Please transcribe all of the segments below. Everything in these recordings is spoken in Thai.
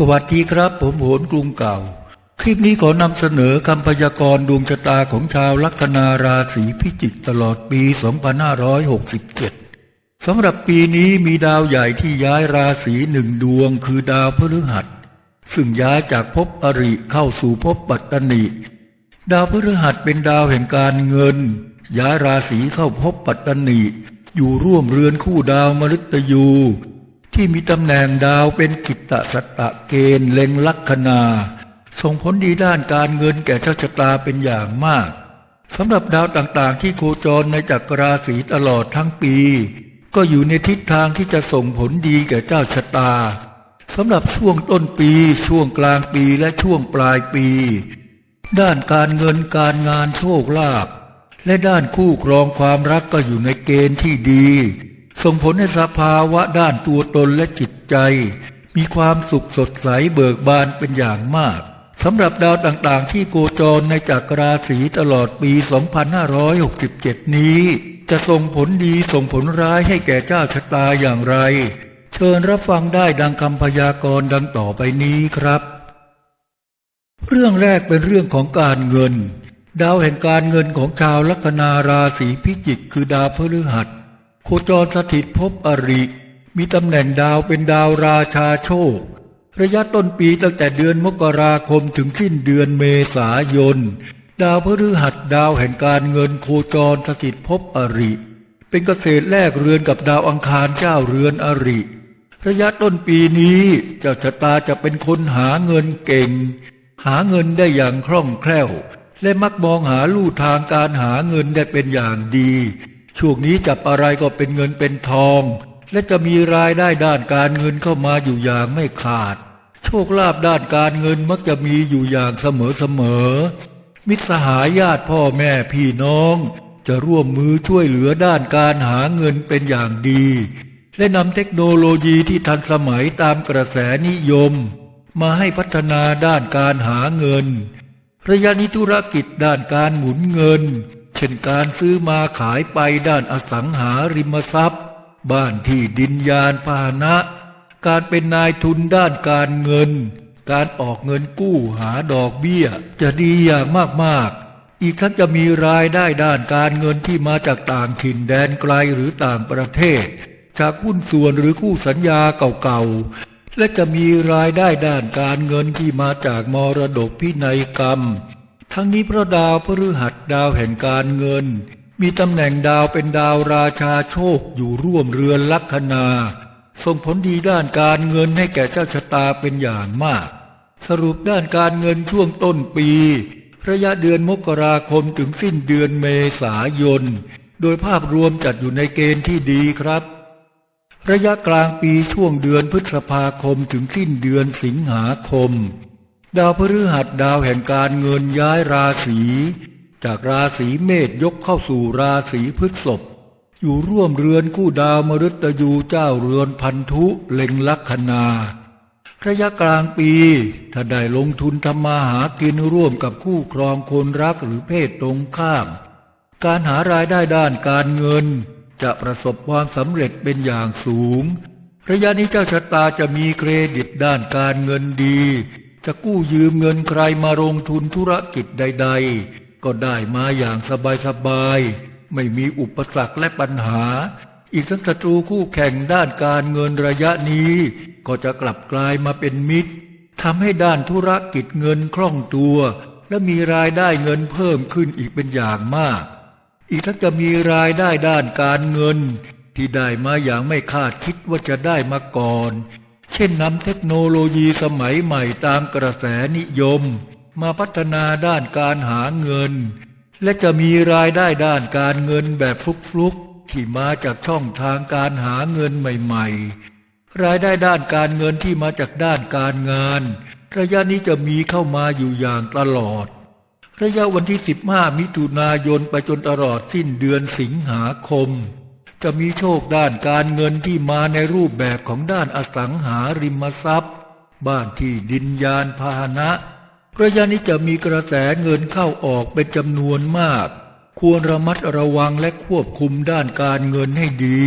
สวัสดีครับ ผมโหนกรุงเก่า คลิปนี้ขอนำเสนอคำพยากรณ์ดวงชะตาของชาวลัคนาราศีพิจิกตลอดปี 2567 สำหรับปีนี้มีดาวใหญ่ที่ย้ายราศีหนึ่งดวง คือดาวพฤหัส ซึ่งย้ายจากภพอริเข้าสู่ภพปัตตนิดาวพฤหัสเป็นดาวแห่งการเงิน ย้ายราศีเข้าภพปัตตนิอยู่ร่วมเรือนคู่ดาวมฤตยู ที่มีตำแหน่งดาวเป็นกิตตสัตตะเกณฑ์เล็งลัคนา ส่งผลดีด้านการเงินแก่เจ้าชะตาเป็นอย่างมากสำหรับดาวต่างๆ ที่โคจรในจักรราศีตลอดทั้งปี ก็อยู่ในทิศทางที่จะส่งผลดีแก่เจ้าชะตาสำหรับช่วงต้นปี ช่วงกลางปีและช่วงปลายปี ด้านการเงินการงานโชคลาภและด้านคู่ครองความรักก็อยู่ในเกณฑ์ที่ดี ส่งผลให้สภาวะด้านตัวตนและจิตใจ มีความสุขสดใสเบิกบานเป็นอย่างมากสำหรับดาวต่างๆ ที่โคจรในจักรราศีตลอดปี 2567 นี้ จะส่งผลดีส่งผลร้ายให้แก่เจ้าชะตาอย่างไร เชิญรับฟังได้ดังคำพยากรณ์ดังต่อไปนี้ครับ เรื่องแรกเป็นเรื่องของการเงิน ดาวแห่งการเงินของชาวลัคนาราศีพิจิกคือดาวพฤหัส โคจรสถิตภพอริ มีตำแหน่งดาวเป็นดาวราชาโชค ระยะต้นปีตั้งแต่เดือนมกราคมถึงสิ้นเดือนเมษายน ดาวพฤหัสดาวแห่งการเงินโคจรสถิตภพอริ เป็นเกษตรแลกเรือนกับดาวอังคารเจ้าเรือนอริ ระยะต้นปีนี้เจ้าชะตาจะเป็นคนหาเงินเก่ง หาเงินได้อย่างคล่องแคล่ว และมักมองหาลู่ทางการหาเงินได้เป็นอย่างดี ช่วงนี้จับอะไรก็เป็นเงินเป็นทอง และจะมีรายได้ด้านการเงินเข้ามาอยู่อย่างไม่ขาด โชคลาภด้านการเงินมักจะมีอยู่อย่างเสมอเสมอ มิตรสหายญาติพ่อแม่พี่น้อง จะร่วมมือช่วยเหลือด้านการหาเงินเป็นอย่างดี และนำเทคโนโลยีที่ทันสมัยตามกระแสนิยม มาให้พัฒนาด้านการหาเงิน ระยะนี้ธุรกิจด้านการหมุนเงิน เช่นการซื้อมาขายไปด้านอสังหาริมทรัพย์ บ้านที่ดินยานพาหนะ การเป็นนายทุนด้านการเงิน การออกเงินกู้หาดอกเบี้ย จะดีอย่างมากๆ อีกทั้งจะมีรายได้ด้านการเงินที่มาจากต่างถิ่นแดนไกลหรือต่างประเทศ จากหุ้นส่วนหรือคู่สัญญาเก่าๆและจะมีรายได้ด้านการเงินที่มาจากมรดกพินัยกรรม ทั้งนี้พระดาวพฤหัสดาวแห่งการเงิน มีตำแหน่งดาวเป็นดาวราชาโชคอยู่ร่วมเรือนลัคนา ส่งผลดีด้านการเงินให้แก่เจ้าชะตาเป็นอย่างมาก สรุปด้านการเงินช่วงต้นปี ระยะเดือนมกราคมถึงสิ้นเดือนเมษายน โดยภาพรวมจัดอยู่ในเกณฑ์ที่ดีครับ ระยะกลางปีช่วงเดือนพฤษภาคมถึงสิ้นเดือนสิงหาคม ดาวพฤหัสดาวแห่งการเงินย้ายราศีจากราศีเมษยกเข้าสู่ราศีพฤษภอยู่ร่วมเรือนคู่ดาวมฤตยูเจ้าเรือนพันธุเล็งลัคนาระยะกลางปี ถ้าได้ลงทุนทำมาหากินร่วมกับคู่ครองคนรักหรือเพศตรงข้าม การหารายได้ด้านการเงิน จะประสบความสำเร็จเป็นอย่างสูง ระยะนี้เจ้าชะตาจะมีเครดิตด้านการเงินดี จะกู้ยืมเงินใครมาลงทุนธุรกิจใด ๆ ก็ได้มาอย่างสบายๆ ไม่มีอุปสรรคและปัญหา อีกทั้งศัตรูคู่แข่งด้านการเงินระยะนี้ ก็จะกลับกลายมาเป็นมิตรทำให้ด้านธุรกิจเงินคล่องตัว และมีรายได้เงินเพิ่มขึ้นอีกเป็นอย่างมาก อีกทั้งจะมีรายได้ด้านการเงิน ที่ได้มาอย่างไม่คาดคิดว่าจะได้มาก่อน เช่นนำเทคโนโลยีสมัยใหม่ตามกระแสนิยม มาพัฒนาด้านการหาเงิน และจะมีรายได้ด้านการเงินแบบฟลุกๆที่มาจากช่องทางการหาเงินใหม่ ๆ รายได้ด้านการเงินที่มาจากด้านการงาน ระยะนี้จะมีเข้ามาอยู่อย่างตลอด ระยะวันที่ 15 มิถุนายนไปจนตลอดสิ้นเดือนสิงหาคม จะมีโชคด้านการเงินที่มาในรูปแบบของด้านอสังหาริมทรัพย์ บ้านที่ดินยานพาหนะระยะนี้จะมีกระแสเงินเข้าออกเป็นจำนวนมาก ควรระมัดระวังและควบคุมด้านการเงินให้ดี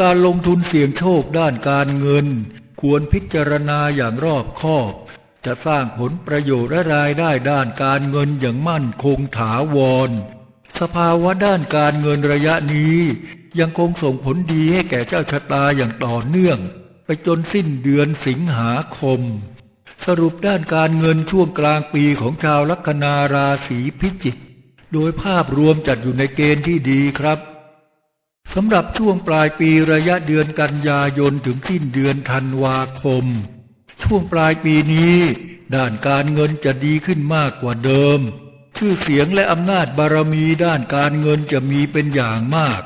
การลงทุนเสี่ยงโชคด้านการเงิน ควรพิจารณาอย่างรอบคอบ จะสร้างผลประโยชน์และรายได้ด้านการเงินอย่างมั่นคงถาวร สภาวะด้านการเงินระยะนี้ ยังคงส่งผลดีให้แก่เจ้าชะตาอย่างต่อเนื่อง ไปจนสิ้นเดือนสิงหาคม สรุปด้านการเงินช่วงกลางปีของชาวลัคนาราศีพิจิก โดยภาพรวมจัดอยู่ในเกณฑ์ที่ดีครับสำหรับช่วงปลายปีระยะเดือนกันยายนถึงสิ้นเดือนธันวาคม ช่วงปลายปีนี้ ด้านการเงินจะดีขึ้นมากกว่าเดิม ชื่อเสียงและอำนาจบารมีด้านการเงินจะมีเป็นอย่างมาก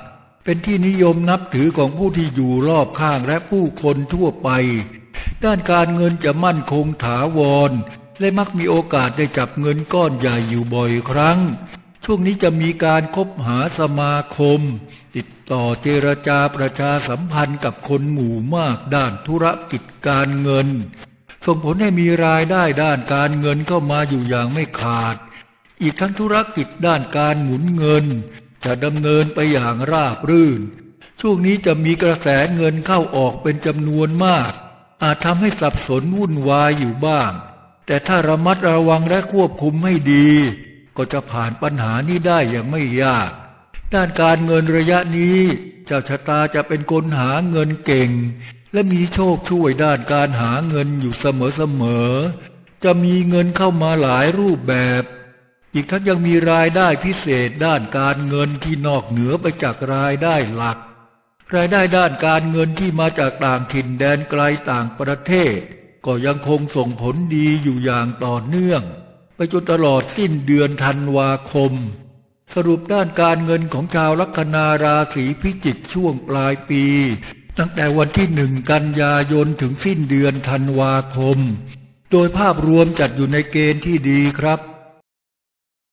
เป็นที่นิยมนับถือของผู้ที่อยู่รอบข้างและผู้คนทั่วไป ด้านการเงินจะมั่นคงถาวร และมักมีโอกาสได้จับเงินก้อนใหญ่อยู่บ่อยครั้ง ช่วงนี้จะมีการคบหาสมาคม ติดต่อเจรจาประชาสัมพันธ์กับคนหมู่มากด้านธุรกิจการเงิน ส่งผลให้มีรายได้ด้านการเงินเข้ามาอยู่อย่างไม่ขาด อีกทั้งธุรกิจด้านการหมุนเงิน จะดำเนินไปอย่างราบรื่น ช่วงนี้จะมีกระแสเงินเข้าออกเป็นจำนวนมาก อาจทำให้สับสนวุ่นวายอยู่บ้าง แต่ถ้าระมัดระวังและควบคุมให้ดี ก็จะผ่านปัญหานี้ได้อย่างไม่ยาก ด้านการเงินระยะนี้ เจ้าชะตาจะเป็นคนหาเงินเก่ง และมีโชคช่วยด้านการหาเงินอยู่เสมอๆจะมีเงินเข้ามาหลายรูปแบบ อีกทั้งยังมีรายได้พิเศษด้านการเงินที่นอกเหนือไปจากรายได้หลัก รายได้ด้านการเงินที่มาจากต่างถิ่นแดนไกลต่างประเทศ ก็ยังคงส่งผลดีอยู่อย่างต่อเนื่อง ไปจนตลอดสิ้นเดือนธันวาคม สรุปด้านการเงินของชาวลัคนาราศีพิจิกช่วงปลายปี ตั้งแต่วันที่หนึ่งกันยายนถึงสิ้นเดือนธันวาคม โดยภาพรวมจัดอยู่ในเกณฑ์ที่ดีครับ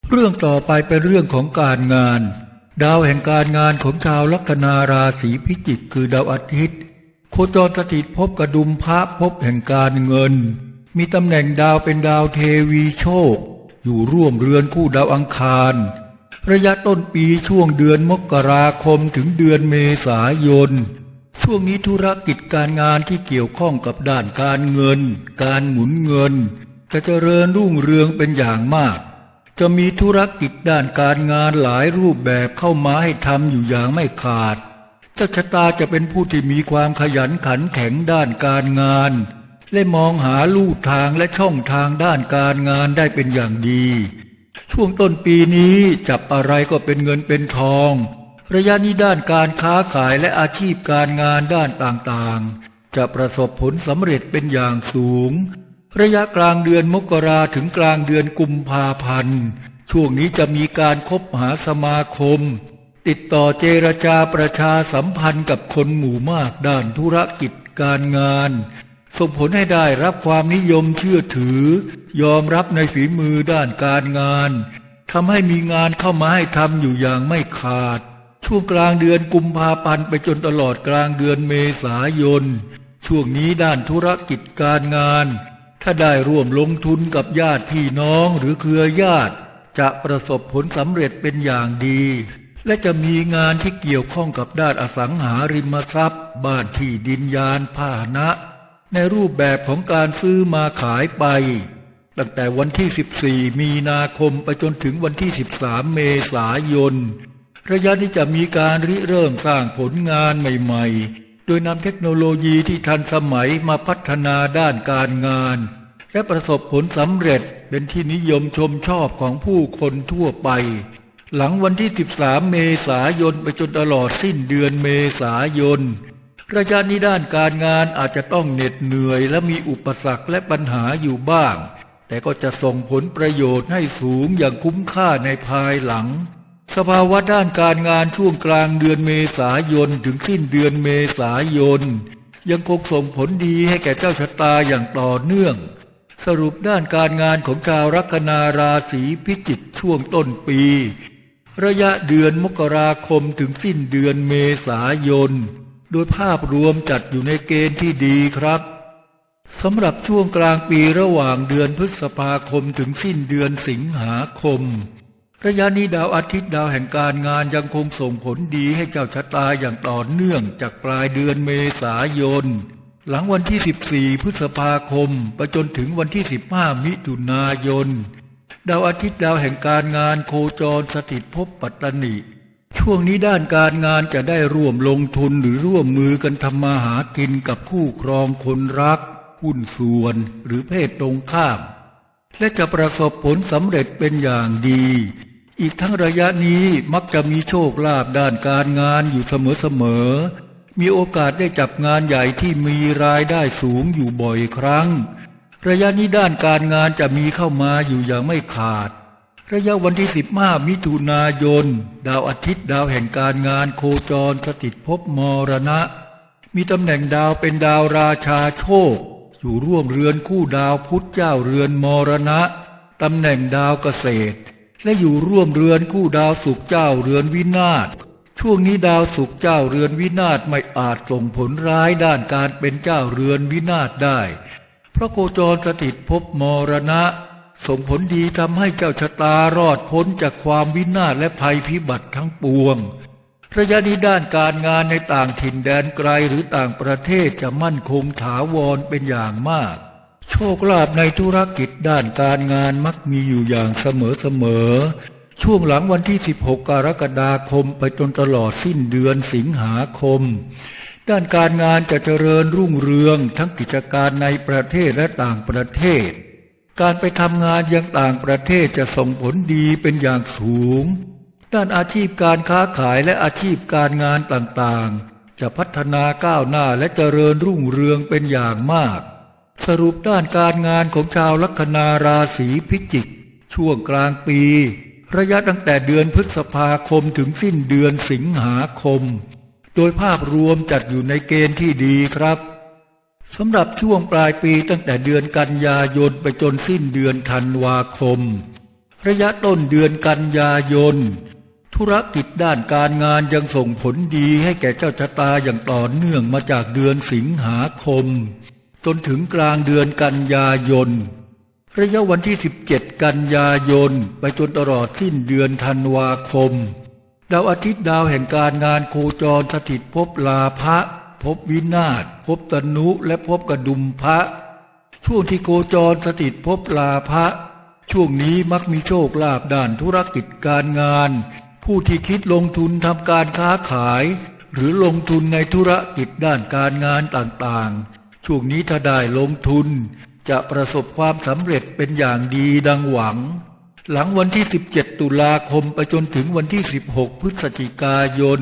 เรื่องต่อไปเป็นเรื่องของการงาน ดาวแห่งการงานของชาวลัคนาราศีพิจิกคือดาวอาทิตย์ โคจรสถิตภพกระดุมพระภพแห่งการเงิน มีตำแหน่งดาวเป็นดาวเทวีโชค อยู่ร่วมเรือนคู่ดาวอังคาร ระยะต้นปีช่วงเดือนมกราคมถึงเดือนเมษายน ช่วงนี้ธุรกิจการงานที่เกี่ยวข้องกับด้านการเงิน การหมุนเงิน จะเจริญรุ่งเรืองเป็นอย่างมาก จะมีธุรกิจด้านการงานหลายรูปแบบเข้ามาให้ทำอยู่อย่างไม่ขาดเจ้าชะตาจะเป็นผู้ที่มีความขยันขันแข็งด้านการงาน และมองหาลู่ทางและช่องทางด้านการงานได้เป็นอย่างดี ช่วงต้นปีนี้จับอะไรก็เป็นเงินเป็นทอง ระยะนี้ด้านการค้าขายและอาชีพการงานด้านต่างๆ จะประสบผลสำเร็จเป็นอย่างสูง ระยะกลางเดือนมกราถึงกลางเดือนกุมภาพันธ์ ช่วงนี้จะมีการคบหาสมาคม ติดต่อเจรจาประชาสัมพันธ์กับคนหมู่มากด้านธุรกิจการงานส่งผลให้ได้รับความนิยมเชื่อถือ ยอมรับในฝีมือด้านการงานทำให้มีงานเข้ามาให้ทำอยู่อย่างไม่ขาด ช่วงกลางเดือนกุมภาพันธ์ไปจนตลอดกลางเดือนเมษายน ช่วงนี้ด้านธุรกิจการงาน ถ้าได้ร่วมลงทุนกับญาติพี่น้องหรือเครือญาติ จะประสบผลสำเร็จเป็นอย่างดี และจะมีงานที่เกี่ยวข้องกับด้านอสังหาริมทรัพย์ บ้านที่ดินยานพาหนะ ในรูปแบบของการซื้อมาขายไป ตั้งแต่วันที่ 14 มีนาคมไปจนถึงวันที่ 13 เมษายน ระยะนี้จะมีการริเริ่มสร้างผลงานใหม่ ๆ โดยนำเทคโนโลยีที่ทันสมัยมาพัฒนาด้านการงาน และประสบผลสำเร็จเป็นที่นิยมชมชอบของผู้คนทั่วไป หลังวันที่ 13 เมษายนไปจนตลอดสิ้นเดือนเมษายนระยะนี้ด้านการงานอาจจะต้องเหน็ดเหนื่อย และมีอุปสรรคและปัญหาอยู่บ้าง แต่ก็จะส่งผลประโยชน์ให้สูงอย่างคุ้มค่าในภายหลัง สภาวะด้านการงานช่วงกลางเดือนเมษายนถึงสิ้นเดือนเมษายน ยังคงส่งผลดีให้แก่เจ้าชะตาอย่างต่อเนื่อง สรุปด้านการงานของชาวลัคนาราศีพิจิกช่วงต้นปี ระยะเดือนมกราคมถึงสิ้นเดือนเมษายน โดยภาพรวมจัดอยู่ในเกณฑ์ที่ดีครับสำหรับช่วงกลางปีระหว่างเดือนพฤษภาคมถึงสิ้นเดือนสิงหาคม ระยะนี้ดาวอาทิตย์ดาวแห่งการงานยังคงส่งผลดีให้เจ้าชะตาอย่างต่อเนื่องจากปลายเดือนเมษายน หลังวันที่ 14 พฤษภาคมไปจนถึงวันที่ 15 มิถุนายน ดาวอาทิตย์ดาวแห่งการงานโคจรสถิตภพปัตตนิ ช่วงนี้ด้านการงานจะได้ร่วมลงทุนหรือร่วมมือกันทำมาหากินกับคู่ครองคนรักหุ้นส่วนหรือเพศตรงข้าม และจะประสบผลสำเร็จเป็นอย่างดี อีกทั้งระยะนี้มักจะมีโชคลาภด้านการงานอยู่เสมอๆ มีโอกาสได้จับงานใหญ่ที่มีรายได้สูงอยู่บ่อยครั้ง ระยะนี้ด้านการงานจะมีเข้ามาอยู่อย่างไม่ขาด ระยะวันที่ 15 มิถุนายน ดาวอาทิตย์ดาวแห่งการงานโคจรสถิตภพมรณะ มีตำแหน่งดาวเป็นดาวราชาโชค อยู่ร่วมเรือนคู่ดาวพุทธเจ้าเรือนมรณะตำแหน่งดาวเกษตร และอยู่ร่วมเรือนคู่ดาวสุขเจ้าเรือนวินาศช่วงนี้ดาวสุขเจ้าเรือนวินาศไม่อาจส่งผลร้ายด้านการเป็นเจ้าเรือนวินาศได้ เพราะโคจรสถิตภพมรณะ ส่งผลดีทำให้เจ้าชะตารอดพ้นจากความวินาศและภัยพิบัติทั้งปวง ระยะนี้ด้านการงานในต่างถิ่นแดนไกลหรือต่างประเทศจะมั่นคงถาวรเป็นอย่างมาก โชคลาภในธุรกิจด้านการงานมักมีอยู่อย่างเสมอๆช่วงหลังวันที่ 16 กรกฎาคมไปจนตลอดสิ้นเดือนสิงหาคม ด้านการงานจะเจริญรุ่งเรืองทั้งกิจการในประเทศและต่างประเทศ การไปทำงานยังต่างประเทศจะส่งผลดีเป็นอย่างสูง ด้านอาชีพการค้าขายและอาชีพการงานต่างๆ จะพัฒนาก้าวหน้าและเจริญรุ่งเรืองเป็นอย่างมาก สรุปด้านการงานของชาวลัคนาราศีพิจิก ช่วงกลางปี ระยะตั้งแต่เดือนพฤษภาคมถึงสิ้นเดือนสิงหาคม โดยภาพรวมจัดอยู่ในเกณฑ์ที่ดีครับสำหรับช่วงปลายปีตั้งแต่เดือนกันยายนไปจนสิ้นเดือนธันวาคม ระยะต้นเดือนกันยายน ธุรกิจด้านการงานยังส่งผลดีให้แก่เจ้าชะตาอย่างต่อเนื่องมาจากเดือนสิงหาคม จนถึงกลางเดือนกันยายน ระยะวันที่ 17 กันยายน ไปจนตลอดสิ้นเดือนธันวาคม ดาวอาทิตย์ดาวแห่งการงานโคจรสถิตภพลาภะภพวินาศภพตนุและภพกระดุมพระ ช่วงที่โคจรสถิตภพลาภะช่วงนี้มักมีโชคลาภด้านธุรกิจการงาน ผู้ที่คิดลงทุนทำการค้าขาย หรือลงทุนในธุรกิจด้านการงานต่างๆ ช่วงนี้ถ้าได้ลงทุน จะประสบความสำเร็จเป็นอย่างดีดังหวัง หลังวันที่ 17 ตุลาคมไปจนถึงวันที่ 16 พฤศจิกายน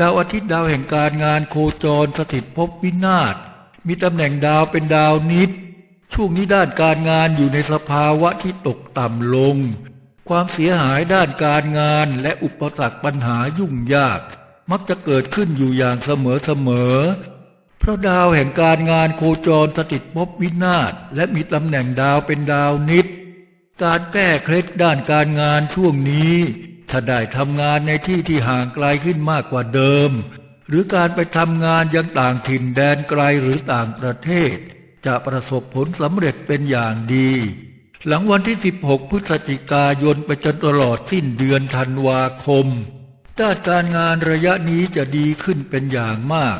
ดาวอาทิตย์ดาวแห่งการงานโคจรสถิตภพวินาศมีตำแหน่งดาวเป็นดาวนิด ช่วงนี้ด้านการงานอยู่ในสภาวะที่ตกต่ำลง ความเสียหายด้านการงานและอุปสรรคปัญหายุ่งยาก มักจะเกิดขึ้นอยู่อย่างเสมอๆเพราะดาวแห่งการงานโคจรสถิตภพวินาศและมีตำแหน่งดาวเป็นดาวนิด การแก้เคล็ดด้านการงานช่วงนี้ ถ้าได้ทำงานในที่ที่ห่างไกลขึ้นมากกว่าเดิม หรือการไปทำงานยังต่างถิ่นแดนไกลหรือต่างประเทศ จะประสบผลสำเร็จเป็นอย่างดี หลังวันที่ 16 พฤศจิกายนไปจนตลอดสิ้นเดือนธันวาคม ด้านการงานระยะนี้จะดีขึ้นเป็นอย่างมาก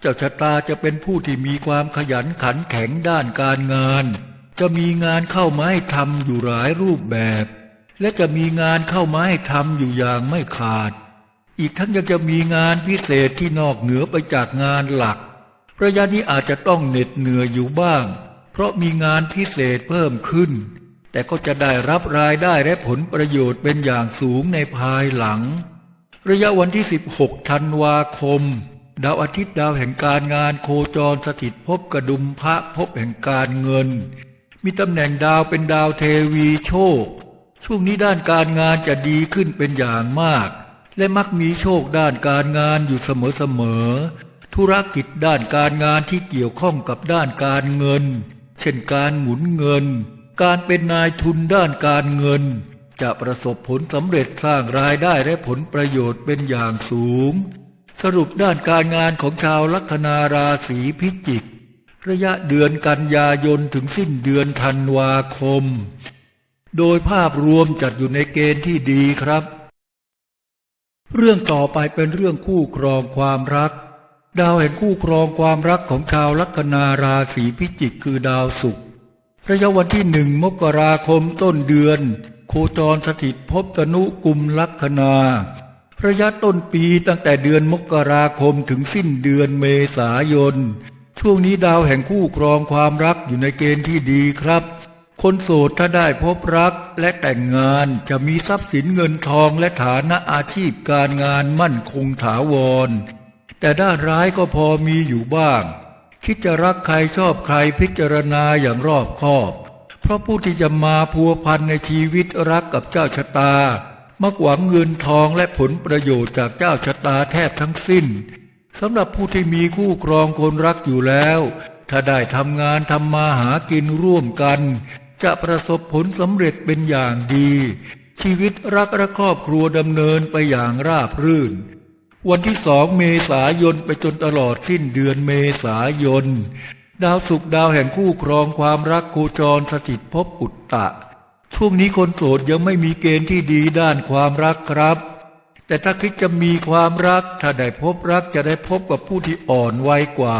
เจ้าชะตาจะเป็นผู้ที่มีความขยันขันแข็งด้านการงาน จะมีงานเข้ามาให้ทำอยู่หลายรูปแบบ และจะมีงานเข้ามาให้ทำอยู่อย่างไม่ขาด อีกทั้งยังจะมีงานพิเศษที่นอกเหนือไปจากงานหลัก ระยะนี้อาจจะต้องเหน็ดเหนื่อยอยู่บ้าง เพราะมีงานพิเศษเพิ่มขึ้น แต่ก็จะได้รับรายได้และผลประโยชน์เป็นอย่างสูงในภายหลัง ระยะวันที่ 16 ธันวาคม ดาวอาทิตย์ดาวแห่งการงานโคจรสถิตภพกระดุมพระภพแห่งการเงิน มีตำแหน่งดาวเป็นดาวเทวีโชค ช่วงนี้ด้านการงานจะดีขึ้นเป็นอย่างมาก และมักมีโชคด้านการงานอยู่เสมอๆธุรกิจด้านการงานที่เกี่ยวข้องกับด้านการเงิน เช่นการหมุนเงิน การเป็นนายทุนด้านการเงิน จะประสบผลสำเร็จสร้างรายได้และผลประโยชน์เป็นอย่างสูง สรุปด้านการงานของชาวลัคนาราศีพิจิก ระยะเดือนกันยายนถึงสิ้นเดือนธันวาคม โดยภาพรวมจัดอยู่ในเกณฑ์ที่ดีครับ เรื่องต่อไปเป็นเรื่องคู่ครองความรัก ดาวแห่งคู่ครองความรักของชาวลัคนาราศีพิจิกคือดาวศุกร์ ระยะวันที่หนึ่งมกราคมต้นเดือน โคจรสถิตภพตนุกุมลัคนาระยะต้นปีตั้งแต่เดือนมกราคมถึงสิ้นเดือนเมษายน ช่วงนี้ดาวแห่งคู่ครองความรักอยู่ในเกณฑ์ที่ดีครับ คนโสดถ้าได้พบรักและแต่งงานจะมีทรัพย์สินเงินทองและฐานะอาชีพการงานมั่นคงถาวร แต่ด้านร้ายก็พอมีอยู่บ้าง คิดจะรักใครชอบใครพิจารณาอย่างรอบคอบ เพราะผู้ที่จะมาพัวพันในชีวิตรักกับเจ้าชะตา มักหวังเงินทองและผลประโยชน์จากเจ้าชะตาแทบทั้งสิ้นสำหรับผู้ที่มีคู่ครองคนรักอยู่แล้ว ถ้าได้ทำงานทำมาหากินร่วมกัน จะประสบผลสำเร็จเป็นอย่างดี ชีวิตรักและครอบครัวดำเนินไปอย่างราบรื่น วันที่สองเมษายนไปจนตลอดสิ้นเดือนเมษายน ดาวศุกดาวแห่งคู่ครองความรักโคจรสถิตภพอุตตะ ช่วงนี้คนโสดยังไม่มีเกณฑ์ที่ดีด้านความรักครับ แต่ถ้าคิดจะมีความรัก ถ้าได้พบรักจะได้พบกับผู้ที่อ่อนวัยกว่า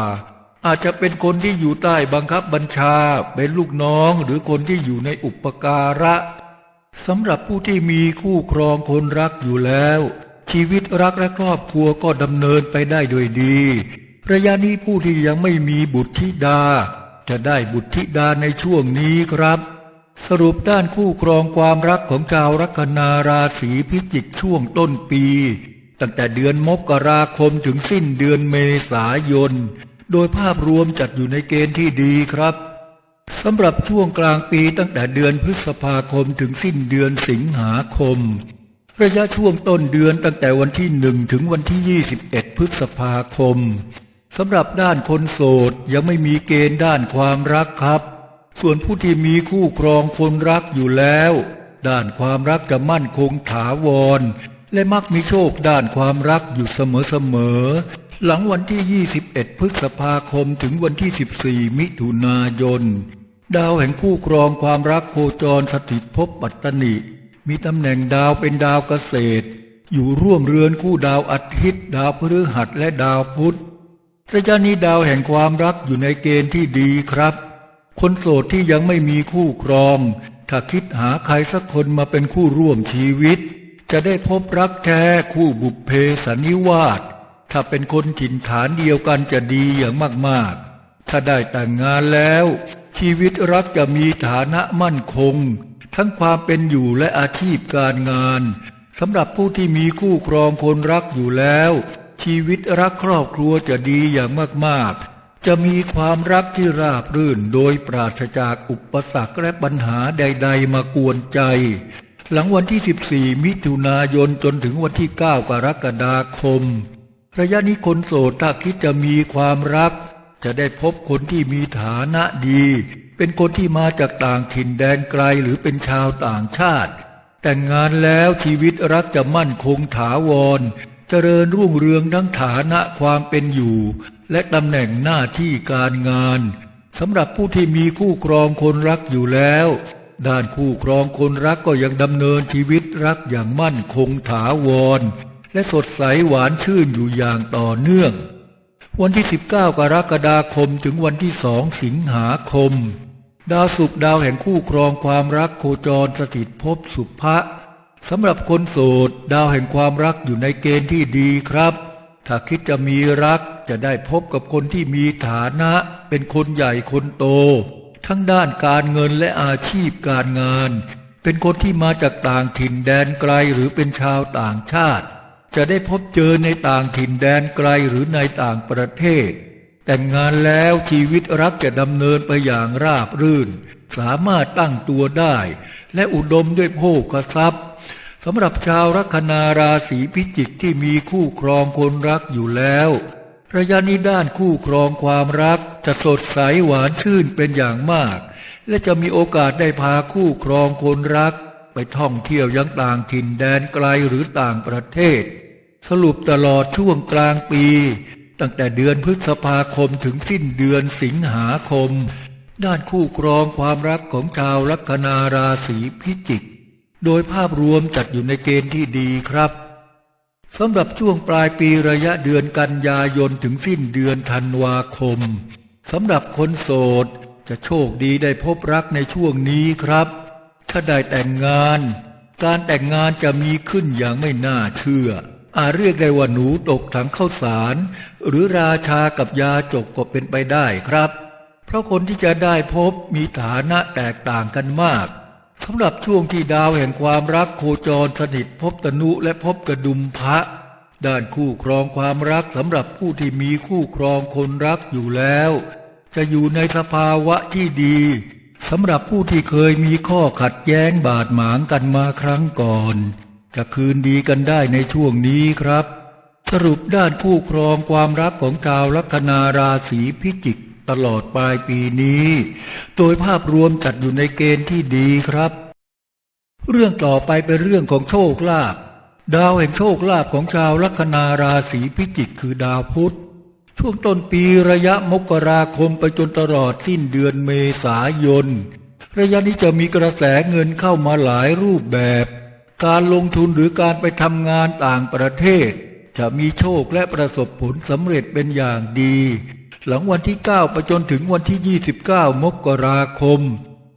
อาจจะเป็นคนที่อยู่ใต้บังคับบัญชา เป็นลูกน้องหรือคนที่อยู่ในอุปการะสำหรับผู้ที่มีคู่ครองคนรักอยู่แล้ว ชีวิตรักและครอบครัวก็ดำเนินไปได้โดยดีระยะนี้ผู้ที่ยังไม่มีบุตรธิดา จะได้บุตรธิดาในช่วงนี้ครับ สรุปด้านคู่ครองความรักของชาวลัคนาราศีพิจิกช่วงต้นปี ตั้งแต่เดือนมกราคมถึงสิ้นเดือนเมษายน โดยภาพรวมจัดอยู่ในเกณฑ์ที่ดีครับสำหรับช่วงกลางปีตั้งแต่เดือนพฤษภาคมถึงสิ้นเดือนสิงหาคม ระยะช่วงต้นเดือนตั้งแต่วันที่หนึ่งถึงวันที่ 21 พฤษภาคมสำหรับด้านคนโสดยังไม่มีเกณฑ์ด้านความรักครับ ส่วนผู้ที่มีคู่ครองคนรักอยู่แล้ว ด้านความรักจะมั่นคงถาวร และมักมีโชคด้านความรักอยู่เสมอๆหลังวันที่ 21 พฤษภาคมถึงวันที่ 14 มิถุนายน ดาวแห่งคู่ครองความรักโคจรสถิตภพปัตตนิ มีตำแหน่งดาวเป็นดาวเกษตร อยู่ร่วมเรือนคู่ดาวอาทิตย์ ดาวพฤหัสและดาวพุธระยะนี้ดาวแห่งความรักอยู่ในเกณฑ์ที่ดีครับ คนโสดที่ยังไม่มีคู่ครอง ถ้าคิดหาใครสักคนมาเป็นคู่ร่วมชีวิต จะได้พบรักแท้คู่บุพเพสันนิวาสถ้าเป็นคนถิ่นฐานเดียวกันจะดีอย่างมากๆ ถ้าได้แต่งงานแล้ว ชีวิตรักจะมีฐานะมั่นคง ทั้งความเป็นอยู่และอาชีพการงานสำหรับผู้ที่มีคู่ครองคนรักอยู่แล้ว ชีวิตรักครอบครัวจะดีอย่างมากๆ จะมีความรักที่ราบรื่นโดยปราศจากอุปสรรคและปัญหาใด ๆ มากวนใจ หลังวันที่ 14 มิถุนายนจนถึงวันที่ 9 กรกฎาคม ระยะนี้คนโสดถ้าคิดจะมีความรัก จะได้พบคนที่มีฐานะดี เป็นคนที่มาจากต่างถิ่นแดนไกลหรือเป็นชาวต่างชาติ แต่งงานแล้วชีวิตรักจะมั่นคงถาวร เจริญรุ่งเรืองทั้งฐานะความเป็นอยู่ และตำแหน่งหน้าที่การงานสำหรับผู้ที่มีคู่ครองคนรักอยู่แล้ว ด้านคู่ครองคนรักก็ยังดำเนินชีวิตรักอย่างมั่นคงถาวร และสดใสหวานชื่นอยู่อย่างต่อเนื่อง วันที่ 19 กรกฎาคมถึงวันที่สองสิงหาคม ดาวศุกดาวแห่งคู่ครองความรักโคจรสถิตภพสุภะสำหรับคนโสด ดาวแห่งความรักอยู่ในเกณฑ์ที่ดีครับ ถ้าคิดจะมีรักจะได้พบกับคนที่มีฐานะ เป็นคนใหญ่คนโต ทั้งด้านการเงินและอาชีพการงาน เป็นคนที่มาจากต่างถิ่นแดนไกลหรือเป็นชาวต่างชาติ จะได้พบเจอในต่างถิ่นแดนไกลหรือในต่างประเทศ แต่งงานแล้วชีวิตรักจะดำเนินไปอย่างราบรื่น สามารถตั้งตัวได้ และอุดมด้วยโภคทรัพย์สำหรับชาวลัคนาราศีพิจิกที่มีคู่ครองคนรักอยู่แล้วระยะนี้ด้านคู่ครองความรักจะสดใสหวานชื่นเป็นอย่างมาก และจะมีโอกาสได้พาคู่ครองคนรัก ไปท่องเที่ยวยังต่างถิ่นแดนไกลหรือต่างประเทศ สรุปตลอดช่วงกลางปี ตั้งแต่เดือนพฤษภาคมถึงสิ้นเดือนสิงหาคม ด้านคู่ครองความรักของชาวลัคนาราศีพิจิก โดยภาพรวมจัดอยู่ในเกณฑ์ที่ดีครับสำหรับช่วงปลายปีระยะเดือนกันยายนถึงสิ้นเดือนธันวาคมสำหรับคนโสดจะโชคดีได้พบรักในช่วงนี้ครับ ถ้าได้แต่งงาน การแต่งงานจะมีขึ้นอย่างไม่น่าเชื่อ อาจเรียกได้ว่าหนูตกถังข้าวสาร หรือราชากับยาจกก็เป็นไปได้ครับ เพราะคนที่จะได้พบมีฐานะแตกต่างกันมากสำหรับช่วงที่ดาวแห่งความรักโคจรสนิทพบตนุและพบกระดุมพระ ด้านคู่ครองความรักสำหรับผู้ที่มีคู่ครองคนรักอยู่แล้ว จะอยู่ในสภาวะที่ดีสำหรับผู้ที่เคยมีข้อขัดแย้งบาดหมางกันมาครั้งก่อน จะคืนดีกันได้ในช่วงนี้ครับ สรุปด้านคู่ครองความรักของชาวลัคนาราศีพิจิกตลอดปลายปีนี้ โดยภาพรวมจัดอยู่ในเกณฑ์ที่ดีครับ เรื่องต่อไปเป็นเรื่องของโชคลาภดาวแห่งโชคลาภของชาวลัคนาราศีพิจิกคือดาวพุธช่วงต้นปีระยะมกราคมไปจนตลอดสิ้นเดือนเมษายน ระยะนี้จะมีกระแสเงินเข้ามาหลายรูปแบบ การลงทุนหรือการไปทำงานต่างประเทศ จะมีโชคและประสบผลสำเร็จเป็นอย่างดี หลังวันที่ 9 ไปจนถึงวันที่ 29 มกราคม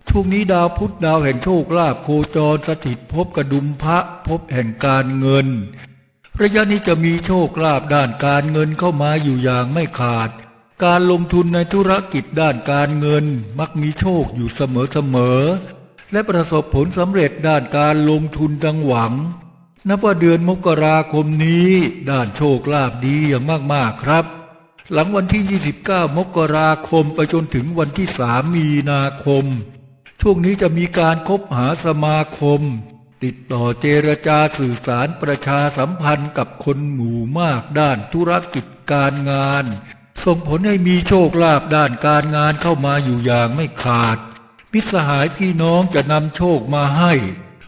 ช่วงนี้ดาวพุธดาวแห่งโชคลาภโคจรสถิตพบกระดุมพระพบแห่งการเงิน ระยะนี้จะมีโชคลาภด้านการเงินเข้ามาอยู่อย่างไม่ขาด การลงทุนในธุรกิจด้านการเงินมักมีโชคอยู่เสมอๆ และประสบผลสำเร็จด้านการลงทุนดังหวัง นับว่าเดือนมกราคมนี้ด้านโชคลาภดีอย่างมากๆครับ หลังวันที่ 29 มกราคมไปจนถึงวันที่ 3 มีนาคม ช่วงนี้จะมีการคบหาสมาคม ติดต่อเจรจาสื่อสารประชาสัมพันธ์กับคนหมู่มากด้านธุรกิจการงาน ส่งผลให้มีโชคลาภด้านการงานเข้ามาอยู่อย่างไม่ขาด มิตรสหายพี่น้องจะนำโชคมาให้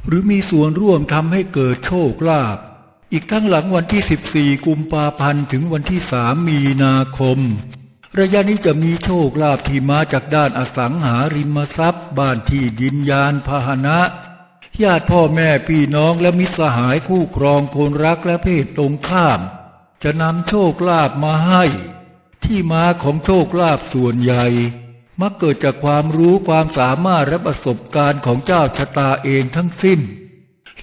หรือมีส่วนร่วมทำให้เกิดโชคลาภอีกทั้งหลังวันที่ 14 กุมภาพันธ์ถึงวันที่ 3 มีนาคม ระยะนี้จะมีโชคลาภที่มาจากด้านอสังหาริมทรัพย์ บ้านที่ดินยานพาหนะ ญาติพ่อแม่พี่น้องและมิตรสหายคู่ครองคนรักและเพศตรงข้าม จะนำโชคลาภมาให้ ที่มาของโชคลาภส่วนใหญ่ มักเกิดจากความรู้ความสามารถและประสบการณ์ของเจ้าชะตาเองทั้งสิ้น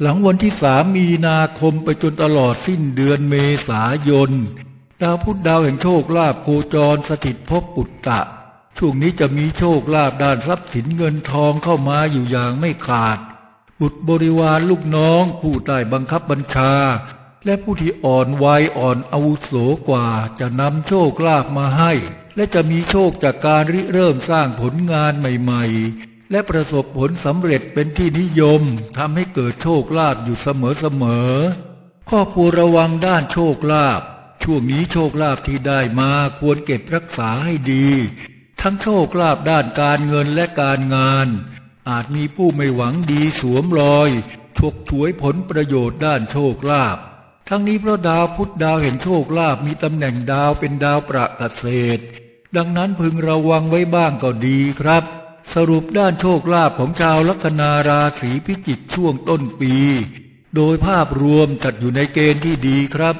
หลังวันที่สามมีนาคมไปจนตลอดสิ้นเดือนเมษายน ดาวพุธดาวแห่งโชคลาภโคจรสถิตภพปุตตะ ช่วงนี้จะมีโชคลาภด้านทรัพย์สินเงินทองเข้ามาอยู่อย่างไม่ขาด บุตรบริวารลูกน้องผู้ใต้บังคับบัญชา และผู้ที่อ่อนวัยอ่อนอาวุโสกว่าจะนำโชคลาภมาให้ และจะมีโชคจากการริเริ่มสร้างผลงานใหม่ ๆ และประสบผลสำเร็จเป็นที่นิยมทำให้เกิดโชคลาภอยู่เสมอๆข้อควรระวังด้านโชคลาภช่วงนี้โชคลาภที่ได้มาควรเก็บรักษาให้ดี ทั้งโชคลาภด้านการเงินและการงาน อาจมีผู้ไม่หวังดีสวมรอยฉกฉวยผลประโยชน์ด้านโชคลาภทั้งนี้เพราะดาวพุธดาวแห่งโชคลาภมีตำแหน่งดาวเป็นดาวประเกษตร ดังนั้นพึงระวังไว้บ้างก็ดีครับ สรุปด้านโชคลาภของชาวลัคนาราศีพิจิกช่วงต้นปี โดยภาพรวมจัดอยู่ในเกณฑ์ที่ดีครับ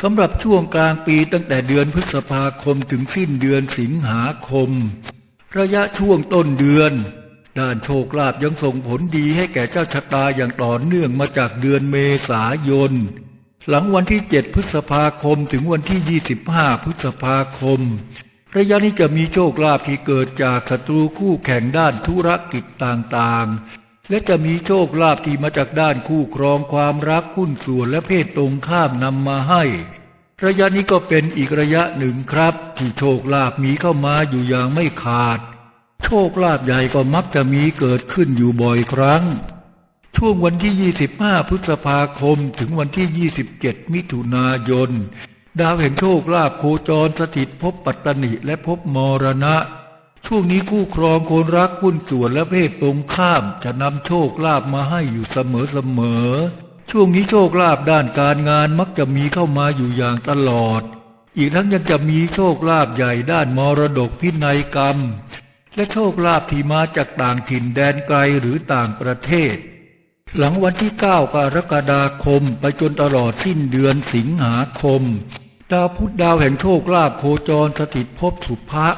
สำหรับช่วงกลางปีตั้งแต่เดือนพฤษภาคมถึงสิ้นเดือนสิงหาคม ระยะช่วงต้นเดือน ด้านโชคลาภยังส่งผลดีให้แก่เจ้าชะตาอย่างต่อเนื่องมาจากเดือนเมษายน หลังวันที่ 7 พฤษภาคมถึงวันที่ 25 พฤษภาคม ระยะนี้จะมีโชคลาภที่เกิดจากศัตรูคู่แข่งด้านธุรกิจต่างๆ และจะมีโชคลาภที่มาจากด้านคู่ครองความรักหุ้นส่วนและเพศตรงข้ามนำมาให้ ระยะนี้ก็เป็นอีกระยะหนึ่งครับ ที่โชคลาภมีเข้ามาอยู่อย่างไม่ขาด โชคลาภใหญ่ก็มักจะมีเกิดขึ้นอยู่บ่อยครั้ง ช่วงวันที่ 25 พฤษภาคมถึงวันที่ 27 มิถุนายน ดาวแห่งโชคลาภโคจรสถิตพบปัตตนิและพบมรณะ ช่วงนี้คู่ครองคนรักหุ้นส่วนและเพศตรงข้ามจะนำโชคลาภมาให้อยู่เสมอๆช่วงนี้โชคลาภด้านการงานมักจะมีเข้ามาอยู่อย่างตลอด อีกทั้งยังจะมีโชคลาภใหญ่ด้านมรดกพินัยกรรม และโชคลาภที่มาจากต่างถิ่นแดนไกลหรือต่างประเทศ หลังวันที่ 9 กรกฎาคม ไปจนตลอดสิ้นเดือนสิงหาคม ดาวพุธดาวแห่งโชคลาภโคจรสถิตภพสุภะ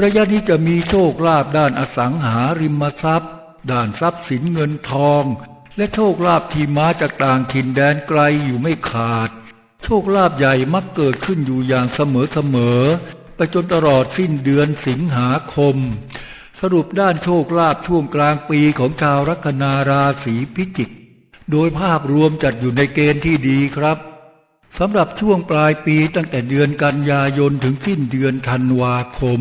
ระยะนี้จะมีโชคลาภด้านอสังหาริมทรัพย์ ด้านทรัพย์สินเงินทอง และโชคลาภที่มาจากต่างถิ่นแดนไกลอยู่ไม่ขาด โชคลาภใหญ่มักเกิดขึ้นอยู่อย่างเสมอเสมอๆไปจนตลอดสิ้นเดือนสิงหาคม สรุปด้านโชคลาภช่วงกลางปีของชาวลัคนาราศีพิจิก โดยภาพรวมจัดอยู่ในเกณฑ์ที่ดีครับสำหรับช่วงปลายปีตั้งแต่เดือนกันยายนถึงสิ้นเดือนธันวาคม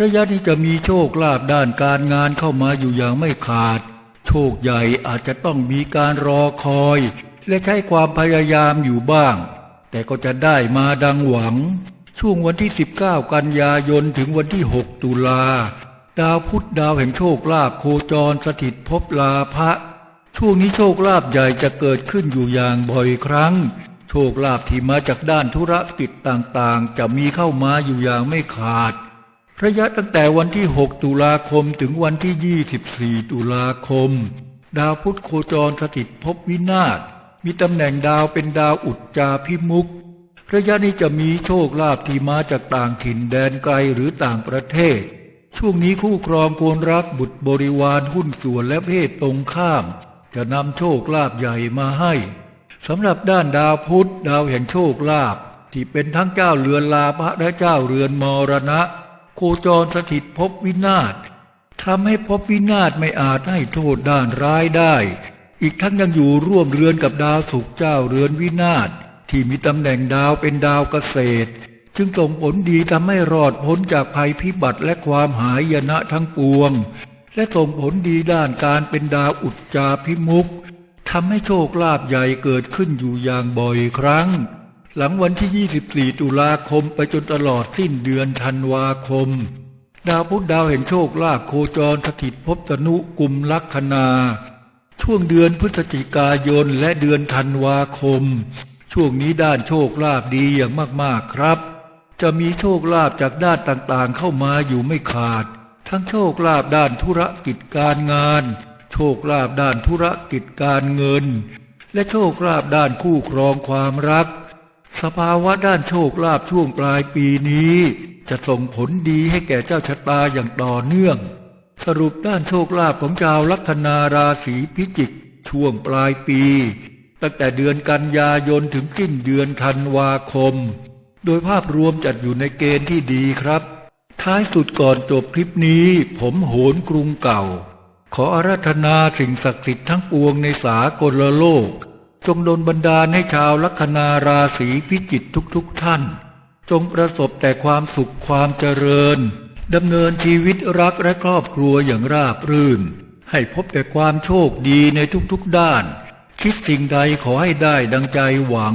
ระยะนี้จะมีโชคลาภด้านการงานเข้ามาอยู่อย่างไม่ขาด โชคใหญ่อาจจะต้องมีการรอคอย และใช้ความพยายามอยู่บ้าง แต่ก็จะได้มาดังหวัง ช่วงวันที่ 19 กันยายนถึงวันที่ 6 ตุลา ดาวพุธดาวแห่งโชคลาภโคจรสถิตภพลาภะช่วงนี้โชคลาภใหญ่จะเกิดขึ้นอยู่อย่างบ่อยครั้ง โชคลาภที่มาจากด้านธุรกิจต่างๆ จะมีเข้ามาอยู่อย่างไม่ขาด ระยะตั้งแต่วันที่ 6 ตุลาคมถึงวันที่ 24 ตุลาคม ดาวพุธโคจรสถิตภพวินาศมีตำแหน่งดาวเป็นดาวอุจจาพิมุกระยะนี้จะมีโชคลาภที่มาจากต่างถิ่นแดนไกลหรือต่างประเทศ ช่วงนี้คู่ครองควรรักบุตรบริวารหุ้นส่วนและเพศตรงข้าม จะนำโชคลาภใหญ่มาให้สำหรับด้านดาวพุธดาวแห่งโชคลาภที่เป็นทั้งเจ้าเรือนลาภะและเจ้าเรือนมรณะ โคจรสถิตภพวินาศทำให้ภพวินาศไม่อาจให้โทษด้านร้ายได้ อีกทั้งยังอยู่ร่วมเรือนกับดาวศุกเจ้าเรือนวินาศที่มีตำแหน่งดาวเป็นดาวเกษตร จึงส่งผลดีทำให้รอดพ้นจากภัยพิบัติและความหายนะทั้งปวง และส่งผลดีด้านการเป็นดาวอุจจาพิมุกทำให้โชคลาภใหญ่เกิดขึ้นอยู่อย่างบ่อยครั้ง หลังวันที่ 24 ตุลาคมไปจนตลอดสิ้นเดือนธันวาคม ดาวพุธดาวแห่งโชคลาภโคจรสถิตภพตนุกุมลัคนา ช่วงเดือนพฤศจิกายนและเดือนธันวาคม ช่วงนี้ด้านโชคลาภดีอย่างมากๆครับ จะมีโชคลาภจากด้านต่างๆเข้ามาอยู่ไม่ขาด ทั้งโชคลาภด้านธุรกิจการงาน โชคลาภด้านธุรกิจการเงิน และโชคลาภด้านคู่ครองความรัก สภาวะด้านโชคลาภช่วงปลายปีนี้ จะส่งผลดีให้แก่เจ้าชะตาอย่างต่อเนื่อง สรุปด้านโชคลาภของชาวลัคนาราศีพิจิก ช่วงปลายปี ตั้งแต่เดือนกันยายนถึงสิ้นเดือนธันวาคม โดยภาพรวมจัดอยู่ในเกณฑ์ที่ดีครับ ท้ายสุดก่อนจบคลิปนี้ ผมโหนกรุงเก่า ขออาราธนาสิ่งศักดิ์สิทธิ์ทั้งปวงในสากลโลก จงดลบันดาลให้ชาวลัคนาราศีพิจิตทุกๆทท่าน จงประสบแต่ความสุขความเจริญดำเนินชีวิตรักและครอบครัวอย่างราบรื่น ให้พบแต่ความโชคดีในทุกๆด้าน คิดสิ่งใดขอให้ได้ดังใจหวัง